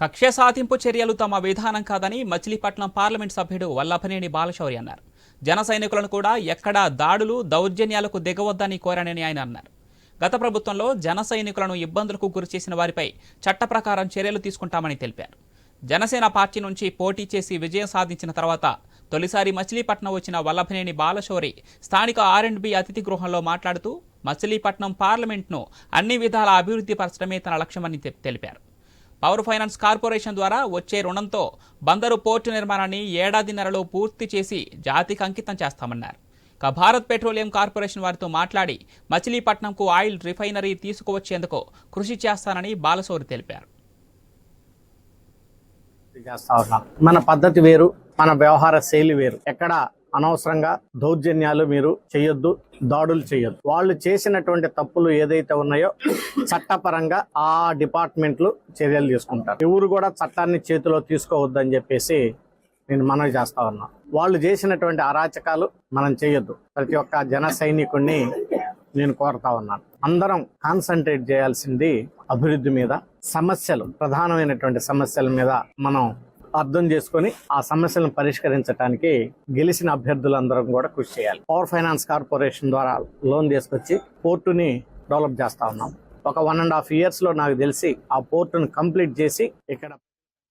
కక్ష సాధింపు చర్యలు తమ విధానం కాదని మచిలీపట్నం పార్లమెంట్ సభ్యుడు వల్లభనేని బాలశౌరి అన్నారు. జన సైనికులను కూడా ఎక్కడా దాడులు దౌర్జన్యాలకు దిగవద్దని కోరానని ఆయన అన్నారు. గత ప్రభుత్వంలో జన సైనికులను ఇబ్బందులకు గురిచేసిన వారిపై చట్ట ప్రకారం చర్యలు తీసుకుంటామని తెలిపారు. జనసేన పార్టీ నుంచి పోటీ చేసి విజయం సాధించిన తర్వాత తొలిసారి మచిలీపట్నం వచ్చిన వల్లభనేని బాలశౌరి స్థానిక ఆర్ అండ్ బి అతిథి గృహంలో మాట్లాడుతూ మచిలీపట్నం పార్లమెంట్ను అన్ని విధాల అభివృద్ధి పరచడమే తన లక్ష్యమని తెలిపారు. పవర్ ఫైనాన్స్ కార్పొరేషన్ ద్వారా వచ్చే రుణంతో బందరు పోర్టు నిర్మాణాన్ని ఏడాదిన్నరలో పూర్తి చేసి జాతికి అంకితం చేస్తామన్నారు. ఇక భారత్ పెట్రోలియం కార్పొరేషన్ వారితో మాట్లాడి మచిలీపట్నంకు ఆయిల్ రిఫైనరీ తీసుకువచ్చేందుకు కృషి చేస్తానని బాలసోరి తెలిపారు. మన పద్ధతి వేరు మన వ్యవహార శైలి వేరు. ఎక్కడ అనవసరంగా దౌర్జన్యాలు మీరు చేయొద్దు దాడులు చేయొద్దు. వాళ్ళు చేసినటువంటి తప్పులు ఏదైతే ఉన్నాయో చట్టపరంగా ఆ డిపార్ట్మెంట్లు చర్యలు తీసుకుంటారు. ఎవరు కూడా చట్టాన్ని చేతిలో తీసుకోవద్దని చెప్పేసి నేను మనవి చేస్తా ఉన్నా. వాళ్ళు చేసినటువంటి అరాచకాలు మనం చేయొద్దు. ప్రతి ఒక్క జన సైనికుడిని నేను కోరుతా ఉన్నాను అందరం కాన్సన్ట్రేట్ చేయాల్సింది అభివృద్ధి మీద సమస్యలు ప్రధానమైనటువంటి సమస్యల మీద మనం అర్థం చేసుకొని ఆ సమస్యలను పరిష్కరించడానికి గెలిచిన అభ్యర్థులందరం కూడా కృషి చేయాలి. పవర్ ఫైనాన్స్ కార్పొరేషన్ ద్వారా లోన్ తీసుకొచ్చి పోర్టుని డెవలప్ చేస్తా ఉన్నాం. ఒక వన్ అండ్ హాఫ్ ఇయర్స్లో నాకు తెలిసి ఆ పోర్టును కంప్లీట్ చేసి ఇక్కడ